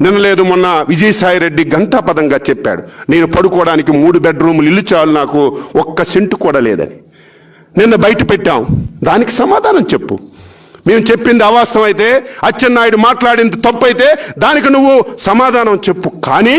నిన్న లేదు మొన్న విజయసాయి రెడ్డి గంటాపదంగా చెప్పాడు. నేను పడుకోవడానికి మూడు బెడ్రూములు ఇల్లు చాలు నాకు ఒక్క సెంటు కూడా లేదని. నిన్న బయట పెట్టాం. దానికి సమాధానం చెప్పు. మేము చెప్పింది అవాస్తవం అయితే అచ్చెన్నాయుడు మాట్లాడింది తప్పు అయితే దానికి నువ్వు సమాధానం చెప్పు. కానీ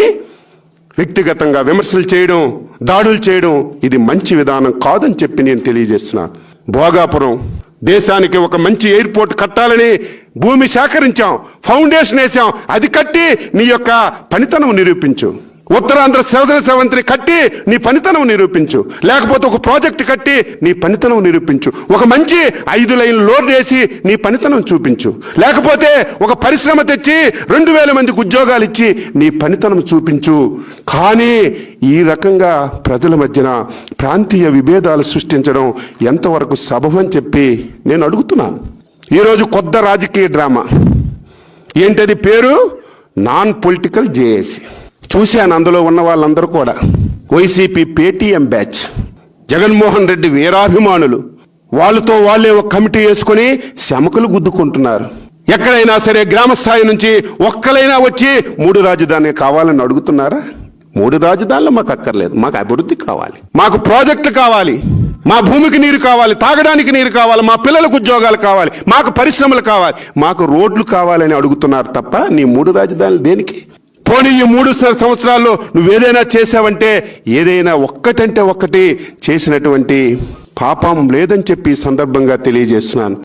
వ్యక్తిగతంగా విమర్శలు చేయడం దాడులు చేయడం ఇది మంచి విధానం కాదని చెప్పి నేను తెలియజేస్తున్నాను. భోగాపురం దేశానికి ఒక మంచి ఎయిర్పోర్ట్ కట్టాలని భూమి సేకరించాం ఫౌండేషన్ వేసాం అది కట్టి నీ యొక్క పనితనం నిరూపించు. ఉత్తరాంధ్ర సహోదర సవంతిని కట్టి నీ పనితనం నిరూపించు. లేకపోతే ఒక ప్రాజెక్ట్ కట్టి నీ పనితనం నిరూపించు. ఒక మంచి ఐదు లైన్లు లోడ్ వేసి నీ పనితనం చూపించు. లేకపోతే ఒక పరిశ్రమ తెచ్చి రెండు వేల మందికి ఉద్యోగాలు ఇచ్చి నీ పనితనం చూపించు. కానీ ఈ రకంగా ప్రజల మధ్యన ప్రాంతీయ విభేదాలు సృష్టించడం ఎంతవరకు సబమని చెప్పి నేను అడుగుతున్నాను. ఈరోజు కొత్త రాజకీయ డ్రామా. ఏంటది పేరు? Non political JAC. చూశాను అందులో ఉన్న వాళ్ళందరూ కూడా. YCP Paytm batch. Jaganmohan Reddy వీరాభిమానులు. వాళ్ళతో వాళ్ళే ఒక కమిటీ వేసుకొని శమకులు గుద్దుకుంటున్నారు. ఎక్కడైనా సరే గ్రామ స్థాయి నుంచి ఒక్కలైనా వచ్చి మూడు రాజధాని కావాలని అడుగుతున్నారా? మూడు రాజధానులు మాకు అక్కర్లేదు. మాకు అభివృద్ధి కావాలి. మాకు ప్రాజెక్టులు కావాలి. మా భూమికి నీరు కావాలి తాగడానికి నీరు కావాలి మా పిల్లలకు ఉద్యోగాలు కావాలి మాకు పరిశ్రమలు కావాలి మాకు రోడ్లు కావాలని అడుగుతున్నారు తప్ప నీ మూడు రాజధానులు దేనికి? పోనీ ఈ మూడు స- సంవత్సరాల్లో నువ్వేదైనా చేసావంటే ఏదైనా ఒక్కటంటే ఒక్కటి చేసినటువంటి పాపం లేదని చెప్పి సందర్భంగా తెలియజేస్తున్నాను.